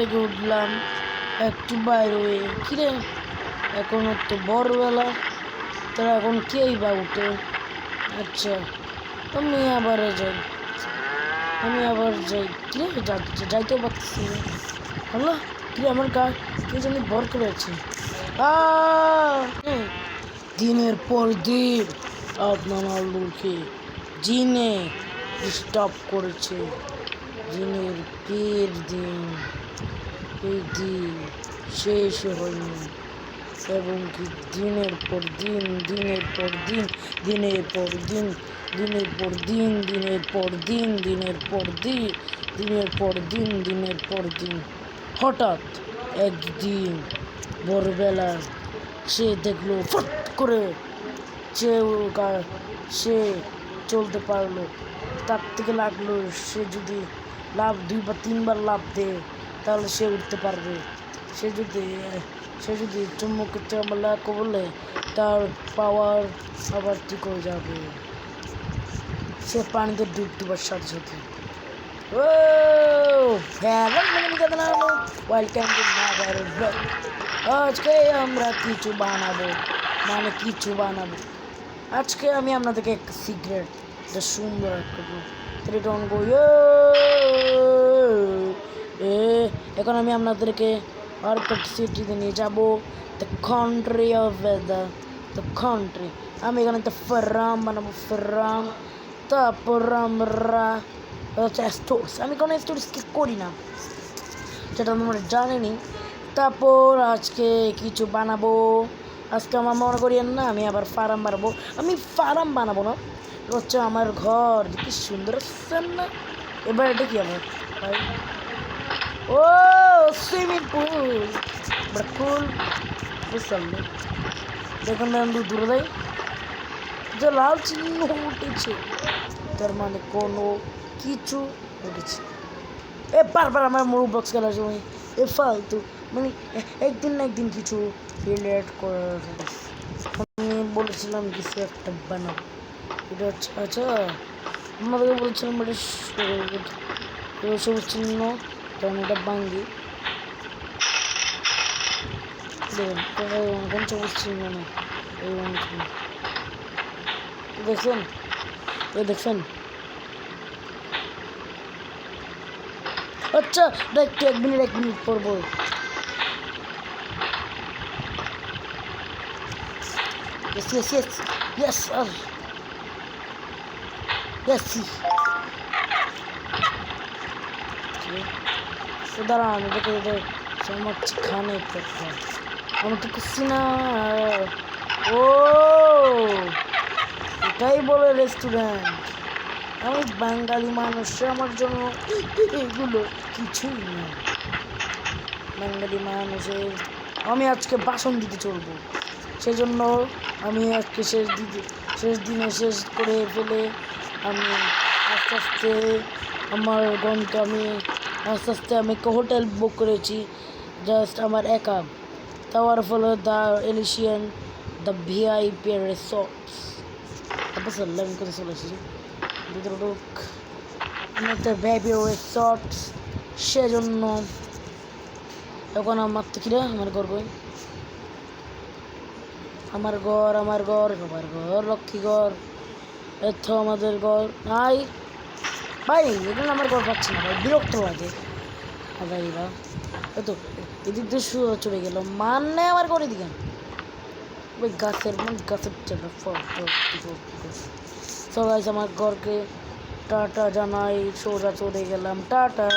থেকে উঠলাম একটু বাইরে। হয়ে কিরে? এখন তো ভোরবেলা তারা এখন কেই বা উঠে? আচ্ছা আমি আবার যাই। আমি আবার যাই। কিরে যা- যাইতেও পারতেছি না। হলো কি আমার গা কে জানি ভর করে আছে দিনের পর দিন আপনার আলুকে জিনে ডিস্টার্ব করেছে। জিনের পীর দিন। দিন শেষ হয়নি এবং কি দিনের পর দিন, দিনের পর দিন, দিনের পর দিন, দিনের পর দিন, দিনের পর দিন, দিনের পর দিন, দিনের পর দিন, দিনের পর দিন। হঠাৎ একদিন ভোরবেলা সে দেখল, ফট করে সে সে চলতে পারল। তার থেকে লাগল সে যদি লাভ দুই বা তিনবার লাভ দেয় তাহলে সে উঠতে পারবে। সে যদি সে যদি চুম্বক চামলা করলে তার পাওয়ার আবার ঠিক হয়ে যাবে। সে পানিতে ডুব দেবার সাথে সাথে। ও ওয়েলকাম মাদার আজকে আমরা কিছু বানাবো। মানে কিছু বানাবো। আজকে আমি আপনাদেরকে একটা সিগারেট সুন্দর একটা থ্রি টন গো এ এখন আমি আপনাদেরকে পারফেক্ট সিটিতে নিয়ে যাব। The country of the the country আমি এখানে একটা ফেরাম বানাবো ফেরাম তারপর আমরা হচ্ছে স্টোর্স আমি কোনো স্টোর্স করি না, সেটা তোমরা জানেনি। তারপর আজকে কিছু বানাবো। আজকে আমার মনে করিয়েন না, আমি আবার ফার্ম বানাবো। আমি ফার্ম বানাবো না, হচ্ছে আমার ঘর। কি সুন্দর না? এবার এটা কি আমার ভাই ও সুইমিং পুল বড় কুল বুঝলাম না দেখুন আমি দূরে যাই। যে লাল চিহ্ন উঠেছে, তার মানে কোনো কিছু উঠেছে। এ, বারবার আমার মোরু বক্স খেলার সময় এ ফালতু। মানে একদিন না একদিন কিছু রিলেট করার আমি বলেছিলাম কিছু একটা বানাবো। এটা হচ্ছে আচ্ছা আমাদেরকে বলেছিলাম এটা সবুজ চিহ্ন। তখন এটা ভাঙ্গি দেখুন পঞ্চমুখ চিহ্ন না এই দেখুন এ দেখুন আচ্ছা দেখতে এক মিনিট এক মিনিট পরবো Yes, yes, yes. Yes, sir. Yes. Okay. So দাঁড়ান এটাকে এটা খানে আমি তো করছি না। ও, এটাই বলে রেস্টুরেন্ট আমি বাঙালি মানুষ, আমার জন্য এগুলো কিছুই না বাঙালি মানুষের, আমি আজকে বাসন দিতে চলবো। সেজন্য আমি আজকে শেষ দিতে, শেষ দিনে শেষ করে ফেলে আমি আস্তে আস্তে আমার গনকে আমি আস্তে আস্তে আমি একটা হোটেল বুক করেছি জাস্ট আমার একা। তাওয়ার ফলে the Elysian the VIP resorts তারপর সাল্লাম করে চলে এসেছি একটা ভিআইপি রিসর্টস সেজন্য এখন আমার তো কিরা আমার ঘর কই? আমার ঘর আমার ঘর আমার ঘর লক্ষ্মী ঘর এত আমাদের ঘর। নাই। ভাই এখানে আমার ঘর পাচ্ছি না, ভাই, বিরক্ত লাগে ভাইরা তো, এদিক দিয়ে চলে গেল। মানে আমার ঘরে দিকে? ওই গাছের গাছের ফল আমার ঘরকে টাটা জানাই। সোজা চলে গেলাম, টাটা।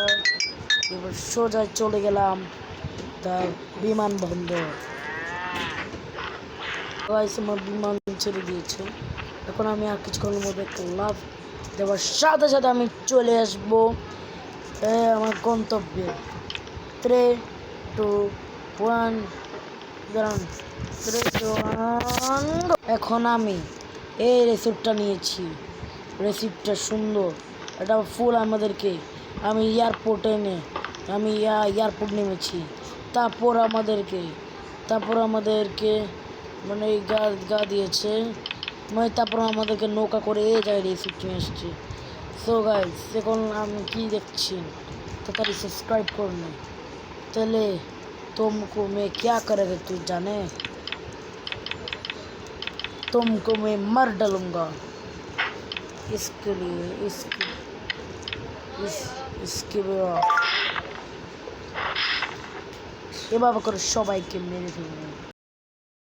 এবার সোজা চলে গেলাম তার বিমানবন্দর গাইস আমার বিমান ছেড়ে দিয়েছে। এখন আমি আর কিছুক্ষণের মধ্যে একটা লাভ দেওয়ার সাথে সাথে আমি চলে আসব। আমার গন্তব্যে। Three two one three two one এখন আমি এই রেসিপ্টটা নিয়েছি। রেসিপ্টটা সুন্দর। এটা ফুল আমাদেরকে। আমি এয়ারপোর্টে নে আমি এয়ারপোর্ট নেমেছি। তারপর আমাদেরকে তারপর আমাদেরকে মানে গা গা দিয়েছে। মানে তারপর আমাদেরকে নৌকা করে এই জায়গায় রেসিপ্ট নিয়ে এসছে সো গাইস এখন আমি কি দেখছি তাড়াতাড়ি সাবস্ক্রাইব করুন तले तुमको मैं क्या करेगा तू जाने तुमको मैं मर डालूंगा इसके लिए इसके इस इसके এভাবে করে সবাইকে মেরে ফেলবো